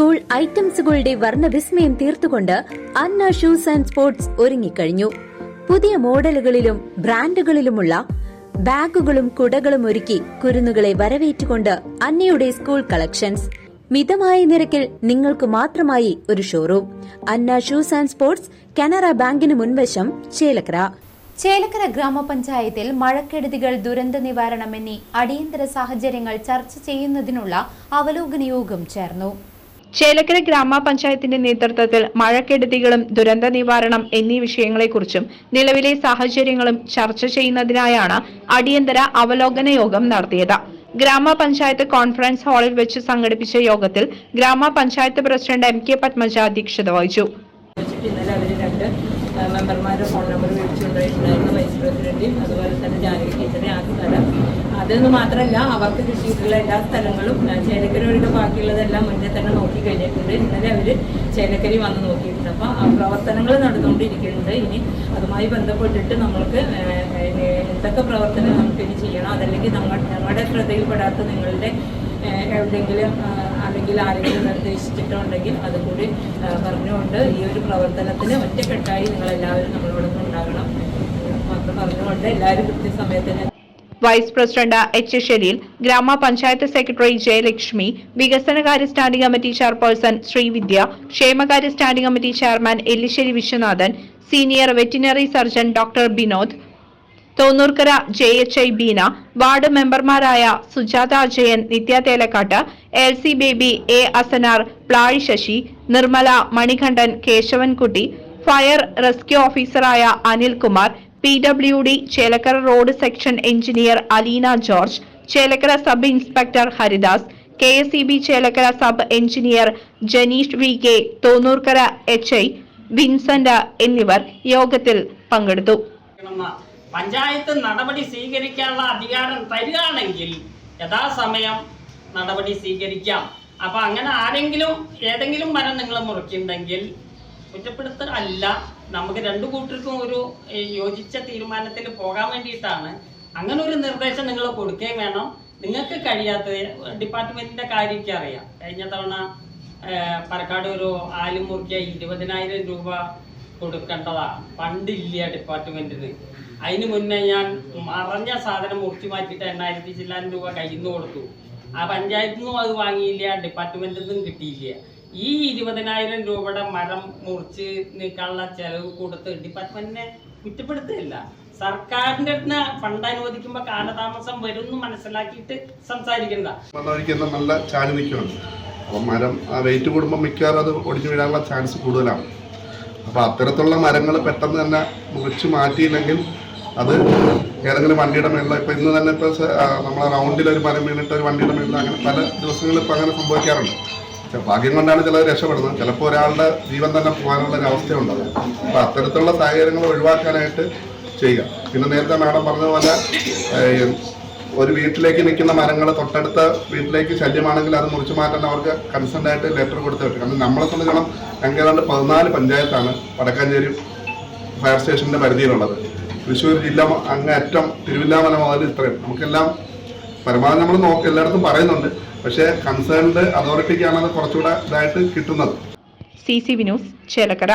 School ഐറ്റംസുകളുടെ വർണവിസ്മയം തീർത്തുകൊണ്ട് അന്ന ഷൂസ് ആൻഡ് സ്പോർട്സ് ഒരുങ്ങിക്കഴിഞ്ഞു. പുതിയ മോഡലുകളിലും ബ്രാൻഡുകളിലുമുള്ള ബാഗുകളും കുടകളും ഒരുക്കി കുരുന്നുകളെ വരവേറ്റുകൊണ്ട് അന്നയുടെ സ്കൂൾ കളക്ഷൻസ്. മിതമായ നിരക്കിൽ നിങ്ങൾക്ക് മാത്രമായി ഒരു showroom. Anna shoes and sports Canara ബാങ്കിന് മുൻവശം ചേലക്കര. ചേലക്കര ഗ്രാമപഞ്ചായത്തിൽ മഴക്കെടുതികൾ ദുരന്ത നിവാരണം എന്നീ അടിയന്തര സാഹചര്യങ്ങൾ ചർച്ച ചെയ്യുന്നതിനുള്ള അവലോകന യോഗം ചേർന്നു. ചേലക്കര ഗ്രാമപഞ്ചായത്തിന്റെ നേതൃത്വത്തിൽ മഴക്കെടുതികളും ദുരന്ത നിവാരണം എന്നീ വിഷയങ്ങളെക്കുറിച്ചും നിലവിലെ സാഹചര്യങ്ങളും ചർച്ച ചെയ്യുന്നതിനായാണ് അടിയന്തര അവലോകന യോഗം നടത്തിയത്. ഗ്രാമപഞ്ചായത്ത് കോൺഫറൻസ് ഹാളിൽ വെച്ച് സംഘടിപ്പിച്ച യോഗത്തിൽ ഗ്രാമപഞ്ചായത്ത് പ്രസിഡന്റ് എം കെ പത്മജ അധ്യക്ഷത വഹിച്ചു. മെമ്പർമാരുടെ ഫോൺ നമ്പർ മേടിച്ചുകൊണ്ടായിട്ടുണ്ടായിരുന്നു വൈസ് പ്രസിഡന്റും അതുപോലെ തന്നെ ജാനകി ടീച്ചറെ ആ സ്ഥലം അതെന്ന് മാത്രമല്ല അവർക്ക് കിട്ടിയിട്ടുള്ള എല്ലാ സ്ഥലങ്ങളും ഒഴികെ ബാക്കിയുള്ളതെല്ലാം മുന്നേ തന്നെ നോക്കി കഴിഞ്ഞിട്ടുണ്ട്. ഇന്നലെ അവർ ചേലക്കരി വന്ന് നോക്കിയിട്ടുണ്ട്. അപ്പോൾ ആ പ്രവർത്തനങ്ങൾ നടന്നുകൊണ്ടിരിക്കുന്നുണ്ട്. ഇനി അതുമായി ബന്ധപ്പെട്ടിട്ട് നമ്മൾക്ക് എന്തൊക്കെ പ്രവർത്തനം നമുക്ക് ഇനി ചെയ്യണം? അതല്ലെങ്കിൽ ഞങ്ങളുടെ ശ്രദ്ധയിൽപ്പെടാത്ത നിങ്ങളുടെ എവിടെയെങ്കിലും അല്ലെങ്കിൽ ആരെങ്കിലും നിർദ്ദേശിച്ചിട്ടുണ്ടെങ്കിൽ അത് കൂടി ആ, പറഞ്ഞുകൊണ്ട് ഈ ഒരു പ്രവർത്തനത്തിന് ഒറ്റക്കെട്ടായി നിങ്ങൾ നിങ്ങളെല്ലാവരും നമ്മളോടൊപ്പം ഉണ്ടാകണം. മാത്രം പറഞ്ഞുകൊണ്ട് എല്ലാവരും കൃത്യസമയത്തിന് വൈസ് പ്രസിഡന്റ് എച്ച് ഷെലീൽ ഗ്രാമപഞ്ചായത്ത് സെക്രട്ടറി ജയലക്ഷ്മി വികസനകാര്യ സ്റ്റാൻഡിംഗ് കമ്മിറ്റി ചെയർപേഴ്സൺ ശ്രീവിദ്യ ക്ഷേമകാര്യ standing committee chairman Ellissery Viswanathan senior veterinary surgeon doctor Binod Thonnurkara J H I Beena ward മെമ്പർമാരായ Sujatha Ajayan Nithya Thelakkat L C Baby A Asanar Plazhi Sasi Nirmala Manikandan Kesavankutty fire rescue ഓഫീസറായ Anilkumar P W D Chelakkara road section engineer Aleena George Chelakkara sub inspector Haridas K S E B Chelakkara sub engineer Janeesh V K Thonnurkara H I Vincent എന്നിവർ യോഗത്തിൽ പങ്കെടുത്തു. പഞ്ചായത്ത് നടപടി സ്വീകരിക്കാനുള്ള അധികാരം തരികയാണെങ്കിൽ യഥാസമയം നടപടി സ്വീകരിക്കാം. അപ്പൊ അങ്ങനെ ആരെങ്കിലും ഏതെങ്കിലും മരം നിങ്ങൾ മുറിക്കുന്നുണ്ടെങ്കിൽ കുറ്റപ്പെടുത്തൽ അല്ല നമുക്ക് രണ്ടു കൂട്ടർക്കും ഒരു യോജിച്ച തീരുമാനത്തിൽ പോകാൻ വേണ്ടിയിട്ടാണ്. അങ്ങനെ ഒരു നിർദ്ദേശം നിങ്ങൾ കൊടുക്കുകയും വേണം. നിങ്ങൾക്ക് കഴിയാത്ത ഡിപ്പാർട്ട്മെന്റിന്റെ കാര്യമൊക്കെ അറിയാം. കഴിഞ്ഞ തവണ പാലക്കാട് ഒരു ആലും മുറിക്കിയ ഇരുപതിനായിരം രൂപ കൊടുക്കേണ്ടതാ. ഫണ്ടില്ല ഡിപ്പാർട്ട്മെന്റിന് അതിന് മുന്നേ ഞാൻ മറഞ്ഞ സാധനം മുറിച്ചു മാറ്റിയിട്ട് എണ്ണായിരത്തി ചില്ലാനം രൂപ കയ്യിൽ നിന്ന് കൊടുത്തു. ആ പഞ്ചായത്തിൽ നിന്നും അത് വാങ്ങിയില്ല ഡിപ്പാർട്ട്മെന്റിൽ നിന്നും കിട്ടിയില്ല. ഈ ഇരുപതിനായിരം രൂപയുടെ മരം മുറിച്ച് നീക്കാനുള്ള ചെലവ് കൊടുത്ത് ഡിപ്പാർട്ട്മെന്റിനെ കുറ്റപ്പെടുത്തുകയില്ല. സർക്കാരിന്റെ അടുത്ത് ഫണ്ട് അനുവദിക്കുമ്പോൾ കാലതാമസം വരും എന്ന് മനസ്സിലാക്കിയിട്ട് സംസാരിക്കേണ്ട. നല്ല ചാഞ്ഞ് നിൽക്കുന്നുണ്ട്. അപ്പം മരം വെയിറ്റ് കൂടുമ്പോൾ മിക്കവാറും അത് ഒടിഞ്ഞു വീഴാനുള്ള ചാൻസ് കൂടുതലാണ്. അപ്പോൾ അത്തരത്തിലുള്ള മരങ്ങൾ പെട്ടെന്ന് തന്നെ മുറിച്ച് മാറ്റിയില്ലെങ്കിൽ അത് ഏതെങ്കിലും വണ്ടിയുടെ മേളിൽ ഇപ്പോൾ ഇന്ന് തന്നെ ഇപ്പോൾ നമ്മളെ റൗണ്ടിൽ ഒരു മരം വീണിട്ട് ഒരു വണ്ടിയുടെ മേളിൽ അങ്ങനെ പല ദിവസങ്ങളിൽ ഇപ്പോൾ അങ്ങനെ സംഭവിക്കാറുണ്ട്. ഭാഗ്യം കൊണ്ടാണ് ചിലർ രക്ഷപ്പെടുന്നത്. ചിലപ്പോൾ ഒരാളുടെ ജീവൻ തന്നെ പോകാനുള്ള ഒരു അപ്പോൾ അത്തരത്തിലുള്ള സാഹചര്യങ്ങൾ ഒഴിവാക്കാനായിട്ട് ചെയ്യുക. പിന്നെ നേരത്തെ മാഡം പറഞ്ഞതുപോലെ ഒരു വീട്ടിലേക്ക് നിൽക്കുന്ന മരങ്ങൾ തൊട്ടടുത്ത വീട്ടിലേക്ക് ശല്യമാണെങ്കിൽ അത് മുറിച്ചു മാറ്റാൻ അവർക്ക് കൺസെന്റ് ആയിട്ട് ലെറ്റർ കൊടുത്ത് പറ്റും കാരണം നമ്മളെ സംബന്ധിച്ചോളം ഞങ്ങൾക്ക് ഏതാണ്ട് പതിനാല് പഞ്ചായത്താണ് വടക്കാഞ്ചേരി ഫയർ സ്റ്റേഷന്റെ പരിധിയിലുള്ളത്. തൃശ്ശൂർ ജില്ല അങ്ങേറ്റം തിരുവില്ലാമല മുതൽ ഇത്രയും. നമുക്കെല്ലാം പരമാവധി നമ്മൾ നോക്കി എല്ലായിടത്തും പറയുന്നുണ്ട്. പക്ഷേ കൺസേൺഡ് അതോറിറ്റിക്കാണ് അത് കുറച്ചുകൂടെ ഇതായിട്ട് കിട്ടുന്നത്. C C V news Chelakkara.